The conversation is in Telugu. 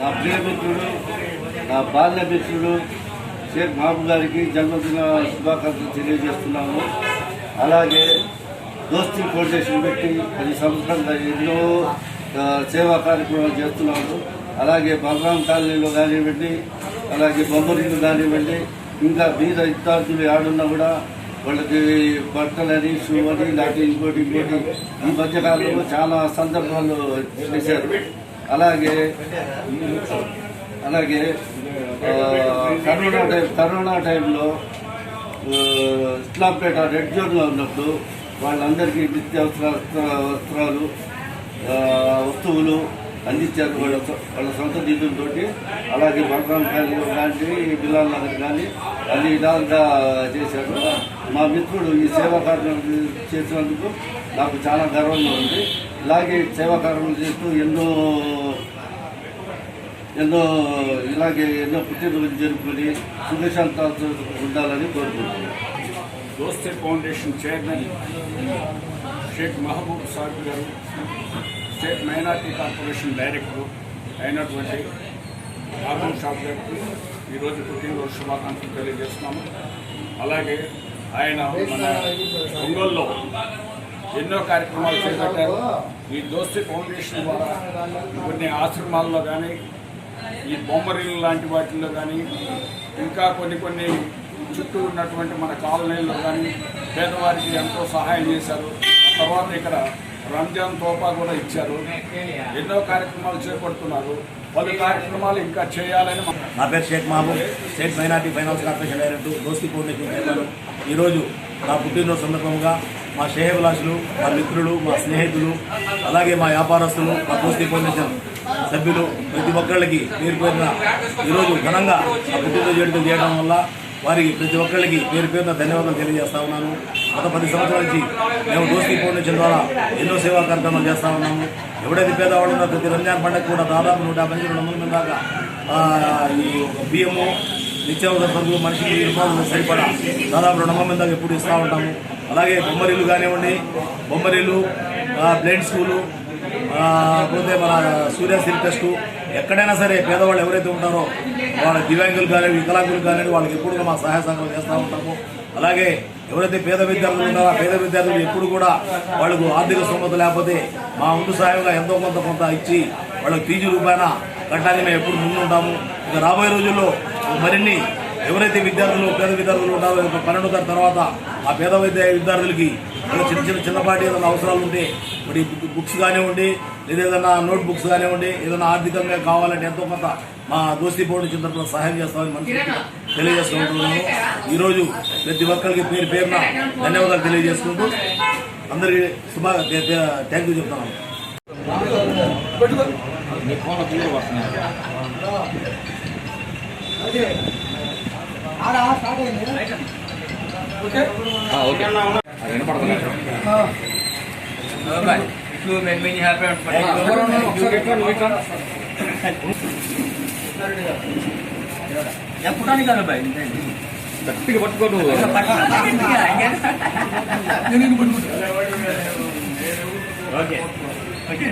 నా ప్రియమిత్రుడు నా బాల్య మిత్రుడు షేక్ మహబూబ్ గారికి జన్మదిన శుభాకాంక్షలు తెలియజేస్తున్నాము అలాగే దోస్తి ఫౌండేషన్ పెట్టి పది సంవత్సరాలుగా ఎన్నో సేవా కార్యక్రమాలు చేస్తున్నాము అలాగే బలరాం కాలనీలో కానివ్వండి అలాగే బొమ్మరిల్లు కానివ్వండి ఇంకా మీద విద్యార్థులు ఆడున్నా కూడా వాళ్ళకి బట్టలని షూ అని లేకపోతే ఇంకోటి ఇంకోటి. ఈ మధ్యకాలంలో చాలా సందర్భాలు చేశారు. అలాగే అలాగే కరోనా టైం కరోనా టైంలో ఇస్లాంపేట రెడ్ జోన్లో ఉన్నప్పుడు వాళ్ళందరికీ నిత్యావసర వస్త్రాలు వస్తువులు అందించారు వాళ్ళ వాళ్ళ సొంత నిధులతో అలాగే బలరాం ఖాళీలో కానీ బిలాల్ నగర్ కానీ అన్ని విధాలుగా చేశారు. మా మిత్రుడు ఈ సేవా కార్యక్రమం చేసినందుకు నాకు చాలా గర్వంగా ఉంది. ఇలాగే సేవా కార్యక్రమం చేస్తూ ఎన్నో ఎన్నో ఇలాగే ఎన్నో పుట్టినరోజు జరుపుకొని సుఖశాంతాలతో ఉండాలని కోరుకుంటున్నాను. దోస్తే ఫౌండేషన్ చైర్మన్ షేక్ మహబూబ్ సాహిబ్ గారు స్టేట్ మైనార్టీ కార్పొరేషన్ డైరెక్టర్ అయినటువంటి రాఘవ్ షాప్ గారికి ఈరోజు పుట్టినరోజు శుభాకాంక్షలు తెలియజేస్తున్నాము. అలాగే ఆయన మన ఒంగోల్లో ఎన్నో కార్యక్రమాలు చేపట్టారు. ఈ దోస్తి ఫౌండేషన్ ద్వారా కొన్ని ఆశ్రమాల్లో కానీ ఈ బొమ్మరీలు లాంటి వాటిల్లో కానీ ఇంకా కొన్ని కొన్ని చుట్టూ ఉన్నటువంటి మన కాలనీల్లో కానీ పేదవారికి ఎంతో సహాయం చేశారు. తర్వాత ఇక్కడ రంజాన్ తోపా కూడా ఇచ్చారు. ఎన్నో కార్యక్రమాలు చేపడుతున్నారు. పలు కార్యక్రమాలు ఇంకా చేయాలని మన నా పేరు Sheikh Mahaboob. State minority finance corporation director Dosti foundation chairman. ఈరోజు నా పుట్టినరోజు సందర్భంగా మా షేహభిలాషులు మా మిత్రులు మా స్నేహితులు అలాగే మా వ్యాపారస్తులు మా దోస్తి ఫౌండేషన్ సభ్యులు ప్రతి ఒక్కళ్ళకి పేరు పేరున ఈరోజు ఘనంగా ఆ పుట్టినరోజు వేడుకలు చేయడం వల్ల వారికి ప్రతి ఒక్కళ్ళకి పేరు పేరున ధన్యవాదాలు తెలియజేస్తా ఉన్నాను. గత పది సంవత్సరాల నుంచి మేము దోస్తి ఫౌండేషన్ ద్వారా ఎన్నో సేవా కార్యక్రమాలు చేస్తా ఉన్నాము. ఎవడైతే పేదవాళ్ళు ప్రతి రంజాన్ పండుగ కూడా దాదాపు నూట యాభై నుంచి రెండు వందల మంది దాకా ఈ బియ్యము నిత్యావసర సరుకులు మనిషి రూపాయలు సరిపడా. దాదాపు రెండు వందల మంది దాకా ఎప్పుడు ఇస్తూ ఉంటాము. అలాగే బొమ్మరిల్లు కానివ్వండి బొమ్మరిల్లు బ్లైండ్ స్కూలు పోతే మన సూర్య సిల్టెస్ట్ ఎక్కడైనా సరే పేదవాళ్ళు ఎవరైతే ఉంటారో వాళ్ళ దివ్యాంగులు కానీ వికలాంగులు కానీ వాళ్ళకి ఎప్పుడు మా సహాయ సహకారం చేస్తూ ఉంటాము. అలాగే ఎవరైతే పేద విద్యార్థులు ఉన్నారో పేద విద్యార్థులు ఎప్పుడు కూడా వాళ్ళకు ఆర్థిక స్తోమత లేకపోతే మా ముందు సహాయంగా ఎంతో కొంత కొంత ఇచ్చి వాళ్ళకి ఫీజు రూపాయన కట్టడానికి మేము ఎప్పుడు ముందుంటాము. ఇక రాబోయే రోజుల్లో మరిన్ని ఎవరైతే విద్యార్థులు పేద విద్యార్థులు ఉన్నారో పన్నెండో తరగతి తర్వాత ఆ పేద విద్య విద్యార్థులకి చిన్న చిన్న చిన్నపాటి ఏదైనా అవసరాలు ఉంటే మరి బుక్స్ కానివ్వండి లేదా ఏదైనా నోట్ బుక్స్ కానివ్వండి ఏదైనా ఆర్థికంగా కావాలంటే ఎంతో కొంత మా దోస్తీ ఫౌండేషన్ తరఫున సహాయం చేస్తామని మనసు తెలియజేసుకుంటున్నాము. ఈరోజు ప్రతి ఒక్కరికి పేరు పేరున ధన్యవాదాలు తెలియజేసుకుంటూ అందరికీ శుభ థ్యాంక్ యూ చెప్తున్నాను. Happy on Friday. Ya putar ni kalau baik. గట్టిగా పట్టుకోను Oke. Oke.